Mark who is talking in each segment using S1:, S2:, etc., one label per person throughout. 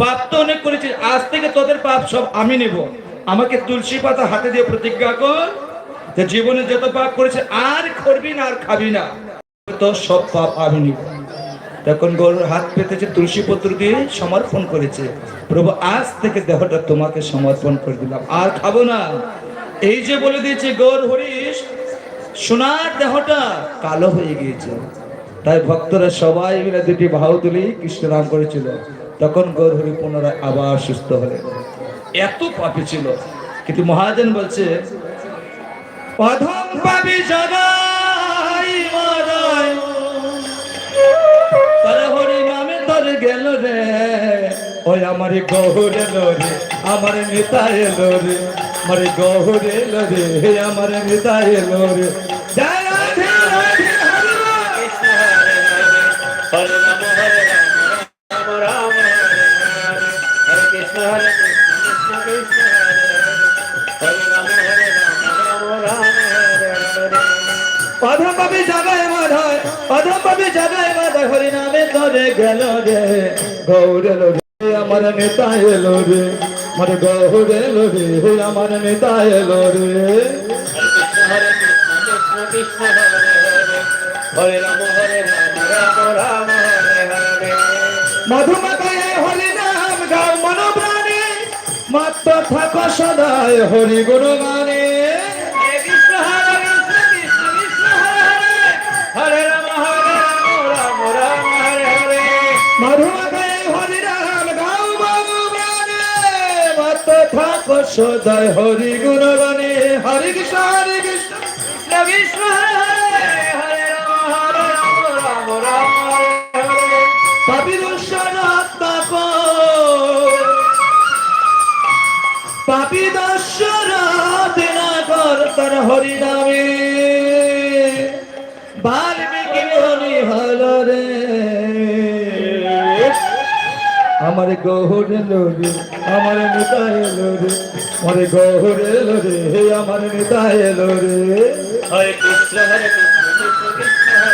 S1: পাপ তো অনেক করেছি আজ থেকে তোদের পাপ সব আমি নেব আমাকে তুলসী পাতা হাতে দিয়ে প্রতিজ্ঞা কর যে জীবনে যত পাপ করেছে আর করবি না আর খাবি না তো সব পাপ আমি নিব তখন গরুর হাত পেতেছে তুলসী পত্র দিয়ে সমর্পণ করেছে প্রভু আজ থেকে দেহটা তোমাকে সমর্পণ করে দিলাম আর খাবো না এই যে বলে দিয়েছে গৌর হরিশ সোনার দেহটা কালো হয়ে গিয়েছে তাই ভক্তরা সবাই মিলে দুটি ভাও তুলি কৃষ্ণ নাম করেছিল তখন গৌরহরি পুনরায় আবার সুস্থ হলেন এত পাপি ছিল কিন্তু মহাজন বলছে গেল রে ওই আমার গৌর এলো আমার নেতা এলো রে আমার গৌর এলো রে আমার নেতা এলো রে জয় অধম পাবি জাগায় মাধায় অধম পাবি জাগায় মাধায় হরি নামে তবে গেল রে গৌর এলো রে আমার নেতা এলো রে আমার গৌর এলো রে আমার নেতা এলো রে নাম গাও মাত্র থাকো সদায় হরি গুরু গানে সদায় হরি গুণগণে হরি কৃষ্ণ হরি কৃষ্ণ কৃষ্ণ হরে পাপি দশরথ না কর তার হরি আমার গহর লোরে আমার নেতা এলো রে আমার গহর এলো রে হে আমার নেতা এলো রে হরে কৃষ্ণ হরে কৃষ্ণ কৃষ্ণ কৃষ্ণ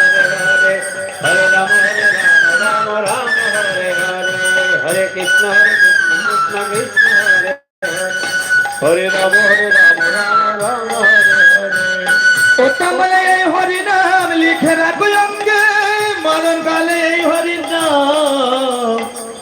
S1: হরে হরে হরে রাম হরে রাম রাম রাম হরে হরে হরে কৃষ্ণ হরে কৃষ্ণ কৃষ্ণ কৃষ্ণ হরে হরে রাম হরে রাম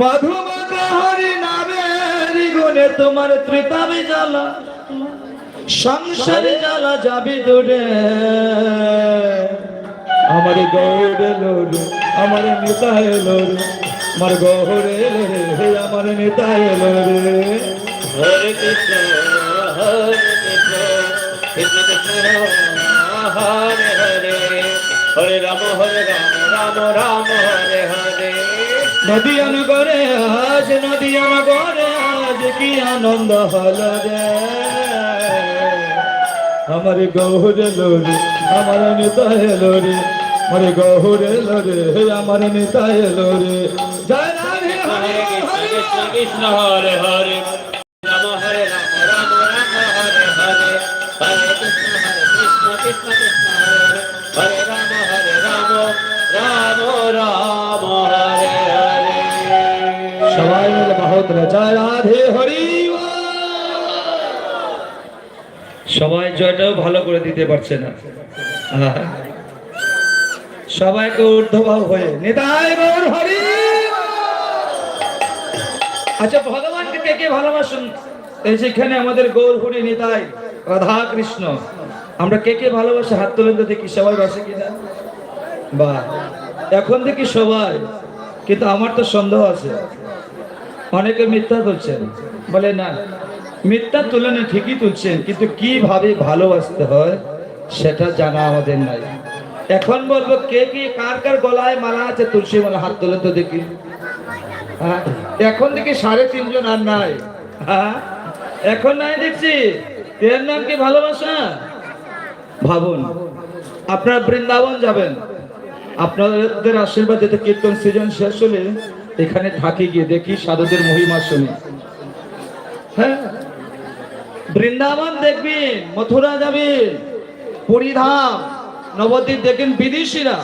S1: মধুমন্দ্র হরি নামের গুণে তোমার ত্রিতাবে জ্বালা সংসারে জ্বালা যাবি দূরে আমার গৌরে লডু আমার নেতা এলো রে আমার গৌরে লোরে হে আমার নেতা এলো রে হরে কৃষ্ণ হরে কৃষ্ণ কৃষ্ণ কৃষ্ণ হরে হরে হরে রাম হরে রাম রাম রাম হরে হরে নদিয়ান করে আজ নদিয়ান করে আজ কি আনন্দ হল রে আমার গৌর লোরে আমার নেতা লোরে আমার গৌর লোরে হে আমার নেতা লোরে জয় রাধে হরে কৃষ্ণ কৃষ্ণ হরে হরে নম হরে রাম রাম রাম হরে হরে হরে কৃষ্ণ হরে কৃষ্ণ কৃষ্ণ কৃষ্ণ সর্বত্র জয় রাধে হরি সবাই জয়টাও ভালো করে দিতে পারছে না সবাইকে ঊর্ধ্বভাব হয়ে নেতায় গৌর হরি আচ্ছা ভগবানকে কে কে ভালোবাসুন এই যেখানে আমাদের গৌর হরি নেতাই রাধা কৃষ্ণ আমরা কে কে ভালোবাসে হাত তোলেন তো দেখি সবাই বাসে কিনা বা এখন দেখি সবাই কিন্তু আমার তো সন্দেহ আছে অনেকে মিথ্যা করছেন বলে না মিথ্যা তুলনে ঠিকই তুলছেন কিন্তু কিভাবে ভালোবাসতে হয় সেটা জানা আমাদের নাই এখন বলবো কে কি কার কার গলায় মালা আছে তুলসী মালা হাত তোলে তো দেখি হ্যাঁ, এখন দেখি সাড়ে তিনজন আর নাই হ্যাঁ, এখন নাই দেখছি এর নাম কি ভালোবাসা ভাবুন আপনারা বৃন্দাবন যাবেন আপনাদের আশীর্বাদ যেতে কীর্তন সিজন শেষ হলে এখানে থাকি গিয়ে দেখি সাধুদের মহিমা শুনি হ্যাঁ বৃন্দাবন দেখবি মথুরা যাবি পরিধাম নবদ্বীপ দেখবেন বিদেশিরা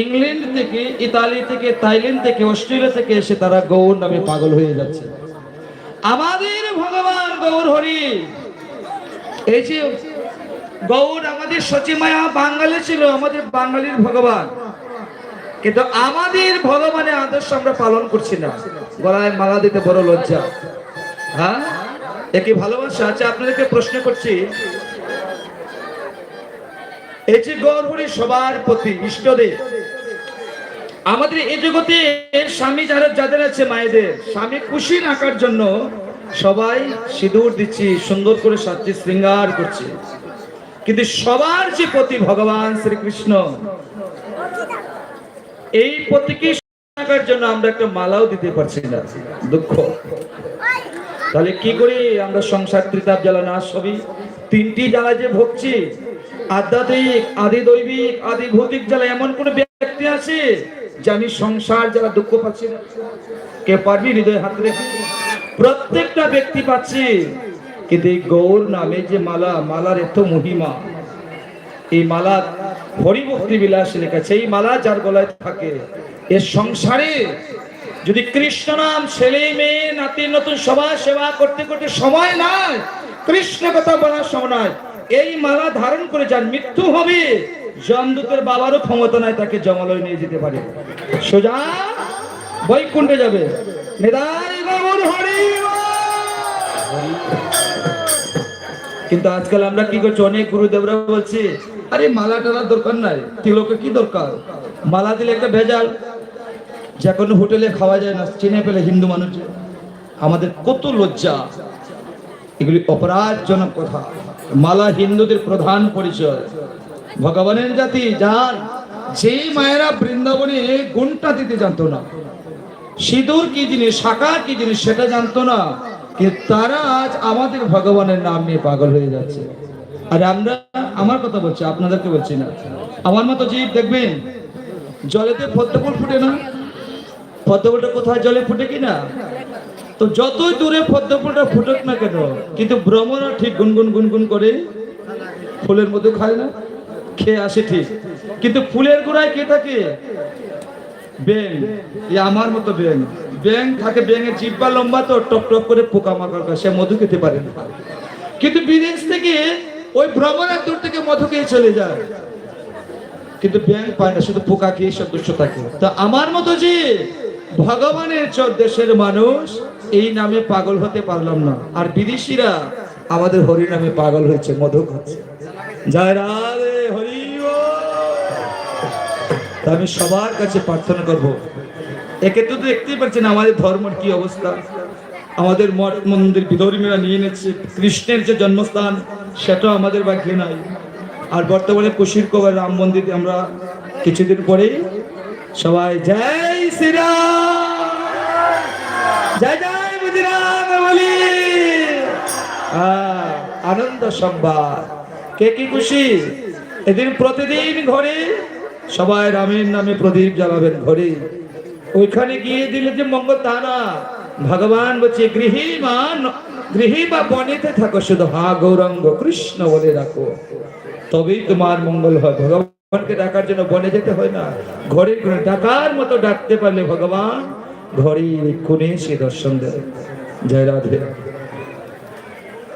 S1: ইংল্যান্ড থেকে ইতালি থেকে থাইল্যান্ড থেকে অস্ট্রেলিয়া থেকে এসে তারা গৌর নামে পাগল হয়ে যাচ্ছে আমাদের ভগবান গৌর হরি এই যে গৌর আমাদের সচিমায়া বাঙালি ছিল আমাদের বাঙালির ভগবান কিন্তু আমাদের ভগবানের আদর্শ আমরা পালন করছি না গলায় মালা দিতে বড় লজ্জা হ্যাঁ একই ভালোবাসা আছে আচ্ছা, আপনাদেরকে প্রশ্ন করছি এই যে গর্ভরী সবার প্রতি ইষ্টদেব আমাদের এই জগতে স্বামী যারা যাদের আছে মায়েদের স্বামী খুশি রাখার জন্য সবাই সিঁদুর দিচ্ছি সুন্দর করে সাজছি শৃঙ্গার করছি কিন্তু সবার যে প্রতি ভগবান শ্রীকৃষ্ণ এই প্রতীকী থাকার জন্য আমরা একটা মালাও দিতে পারছি না দুঃখ তাহলে কি করি আমরা সংসার ত্রিতাপ জ্বালা না সবই তিনটি জ্বালা যে ভোগছি আধ্যাত্মিক আদি দৈবিক আদি ভৌতিক জ্বালা এমন কোন ব্যক্তি আছে জানি সংসার যারা দুঃখ পাচ্ছে কে পারবি হৃদয় হাত রেখে প্রত্যেকটা ব্যক্তি পাচ্ছি কিন্তু এই গৌর নামে যে মালা মালার এত মহিমা এই মালা হরিভক্তি বিলাস লেখা এই মালা যার গলায় থাকে এ সংসারে যদি কৃষ্ণ নাম ছেলে মেয়ে নাতি নতুন সভা সেবা করতে করতে সময় নাই কৃষ্ণ কথা বলার সময় নাই এই মালা ধারণ করে যান মৃত্যু হবে জমদূতের বাবারও ক্ষমতা নাই তাকে জমালয় নিয়ে যেতে পারে সোজা বৈকুণ্ঠে যাবে মেদাই বাবুর হরি কিন্তু আজকাল আমরা কি করছি অনেক গুরুদেবরা বলছি আরে মালা টালার দরকার নাই তিলকে কি দরকার মালা দিলে একটা ভেজাল যে কোনো হোটেলে খাওয়া যায় না চিনে পেলে হিন্দু মানুষ আমাদের কত লজ্জা এগুলি অপরাধজনক কথা মালা হিন্দুদের প্রধান পরিচয় ভগবানের জাতি যার যেই মায়েরা বৃন্দাবনে গুণটা দিতে জানতো না সিঁদুর কি জিনিস শাখা কি জিনিস সেটা জানতো না কিন্তু তারা আজ আমাদের ভগবানের নাম নিয়ে পাগল হয়ে যাচ্ছে আর আমরা আমার কথা বলছি আপনাদেরকে বলছি না আমার মতো জীব দেখবেন জলেতে পদ্মফুল ফুটে না পদ্মফুলটা কোথায় জলে ফুটে কি না তো যতই দূরে পদ্মফুলটা ফুটুক না কেন কিন্তু ভ্রমণরা ঠিক গুনগুন গুনগুন করে ফুলের মধ্যে খায় না খেয়ে আসে ঠিক কিন্তু ফুলের গোড়ায় কে থাকে ব্যাং আমার মতো ব্যাং ব্যাং থাকে জিব্বা লম্বা তো টপ টপ করে পোকা মাকড় সে মধু খেতে পারে না কিন্তু বিদেশ থেকে ওই ভ্রমণের দূর থেকে মধু খেয়ে চলে যায় কিন্তু ব্যাং পায় না শুধু পোকা খেয়ে থাকে তো আমার মতো যে ভগবানের চর দেশের মানুষ এই নামে পাগল হতে পারলাম না আর বিদেশিরা আমাদের হরি নামে পাগল হয়েছে মধু খাচ্ছে জয় রাধে আমি সবার কাছে প্রার্থনা করব। একে তো দেখতেই পাচ্ছেন আমাদের ধর্মের কি অবস্থা আমাদের মঠ মন্দির বিধর্মীরা নিয়ে নিচ্ছে কৃষ্ণের যে জন্মস্থান সেটাও আমাদের ভাগ্যে নাই আর বর্তমানে কুশির কবর রাম মন্দির আমরা কিছুদিন পরেই সবাই জয় শ্রীরাম জয় জয় রাম বলি আনন্দ সংবাদ কে কি খুশি এদিন প্রতিদিন ঘরে সবাই রামের নামে প্রদীপ জ্বালাবেন ঘরে ওইখানে গিয়ে দিলে যে মঙ্গল তা না ভগবান বলছে গৃহী মান গৃহী বা বনেতে থাকো শুধু হা গৌরঙ্গ কৃষ্ণ বলে রাখো তবেই তোমার মঙ্গল হয় ভগবানকে ডাকার জন্য বনে যেতে হয় না ঘরে ডাকার মতো ডাকতে পারলে ভগবান ঘরে কোণে সে দর্শন দেয় জয় রাধে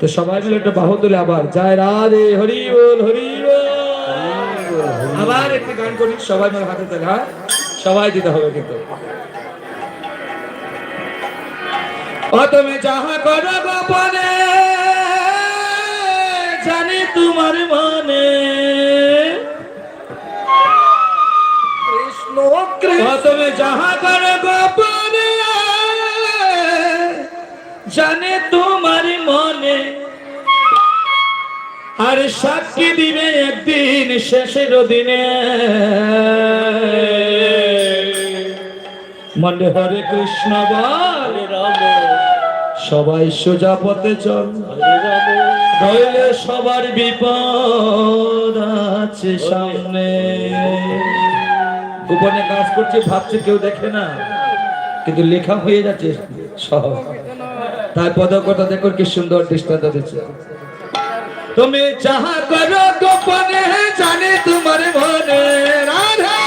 S1: তো সবাই মিলে একটা বাহু তুলে আবার জয় রাধে হরি বল হরি আবার একটি গান করি সবাই মানে হাতে তালে হ্যাঁ সবাই দিতে হবে কিন্তু তুমি যাহা করো গোপনে জানি তোমার মনে কৃষ্ণ যাহা করো গোপনে জানে তোমার মনে আর সাক্ষী দিবে একদিন শেষের দিনে মনে হরে কৃষ্ণ বল সবাই সোজা পথে চল রইলে সবার বিপদ আছে সামনে গোপনে কাজ করছে ভাবছে কেউ দেখে না কিন্তু লেখা হয়ে যাচ্ছে সহজ তার পদকতা দেখো কি সুন্দর দৃষ্টান্ত দিচ্ছে তুমি যাহা করো গোপনে জানে তোমার মনে রাধা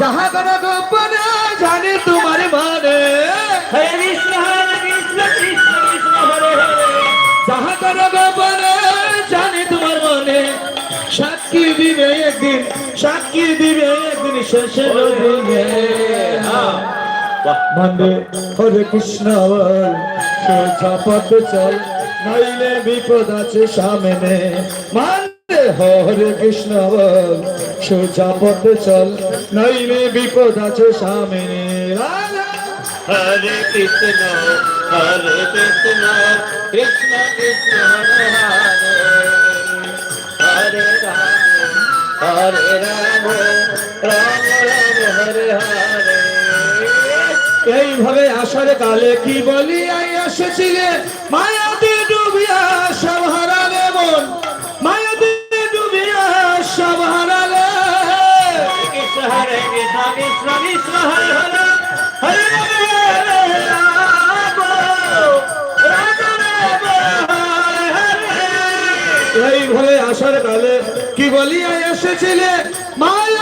S1: যাহা করো গোপনে জানে তোমার মনে যাহা করো গোপনে জানে তোমার মনে সাক্ষী দিবে একদিন সাক্ষী দিবে একদিন শেষের দিনে হরে কৃষ্ণ সোজা পথে চল নইলে বিপদ আছে সামনে মানে হরে কৃষ্ণ বল সোজা পথে চল নইলে বিপদ আছে সামনে হরে কৃষ্ণ হরে কৃষ্ণ কৃষ্ণ কৃষ্ণ হরে হরে হরে হরে রাম রাম রাম হরে হরে এইভাবে আসার কালে কি বলি আই এসেছিলেন মায়াতে ডুবিয়া সব হারালে মায়াতে ডুবিয়া সব হারালে আসার কালে কি বলিয়া এসেছিলে মায়া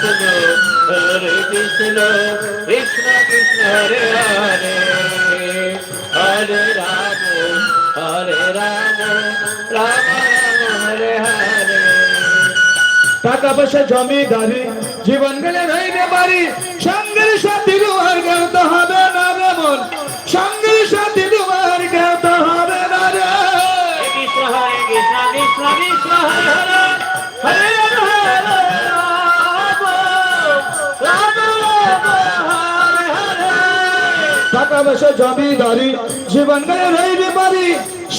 S1: কৃষ্ণ হরে কৃষ্ণ কৃষ্ণ কৃষ্ণ হরে হরে হরে রাম হরে রাম রাম রাম হরে হরে টাকা পয়সা জমিদারি জীবন গেলে রইতে পারি সঙ্গের সাথী রোহার করতে হবে ভালোবাসা জমিদারি জীবন গায়ে পারি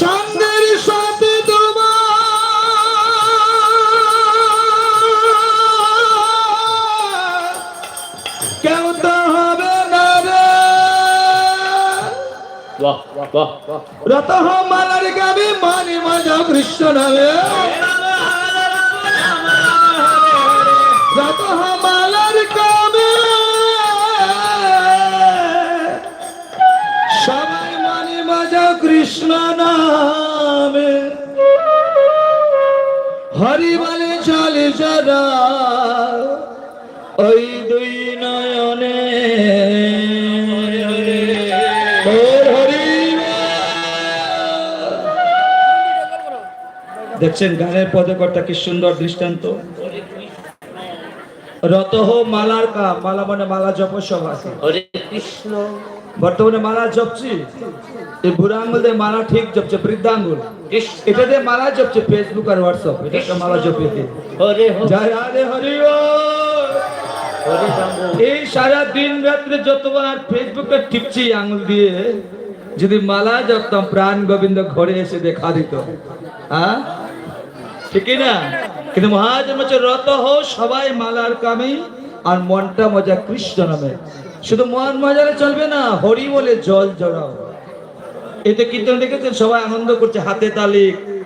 S1: সঙ্গের সাথে কৃষ্ণ কৃষ্ণ নামে হরি বলে চলে যারা ওই দুই নয়নে দেখছেন গানের পদে কর্তা কি সুন্দর দৃষ্টান্ত রত হো মালার কা মালা মানে মালা জপ সভা হরে কৃষ্ণ বর্তমানে মালা জপছি এই বুড়া আঙ্গুল দিয়ে মালা ঠিক জপছে বৃদ্ধাঙ্গুল এটা দিয়ে মালা জপছে ফেসবুক আর হোয়াটসঅ্যাপ এটা একটা মালা জপিয়ে হরে জয় হরে হরি এই সারা দিন রাত্রে যতবার ফেসবুকে টিপছি আঙুল দিয়ে যদি মালা জপতাম প্রাণ গোবিন্দ ঘরে এসে দেখা দিত হ্যাঁ ঠিকই না কিন্তু মহাজন রত হো সবাই মালার কামি আর মনটা মজা কৃষ্ণ নামে শুধু মন মজারে চলবে না হরি বলে জল জড়াও এতে কীর্তন দেখেছেন সবাই আনন্দ করছে হাতে তালিক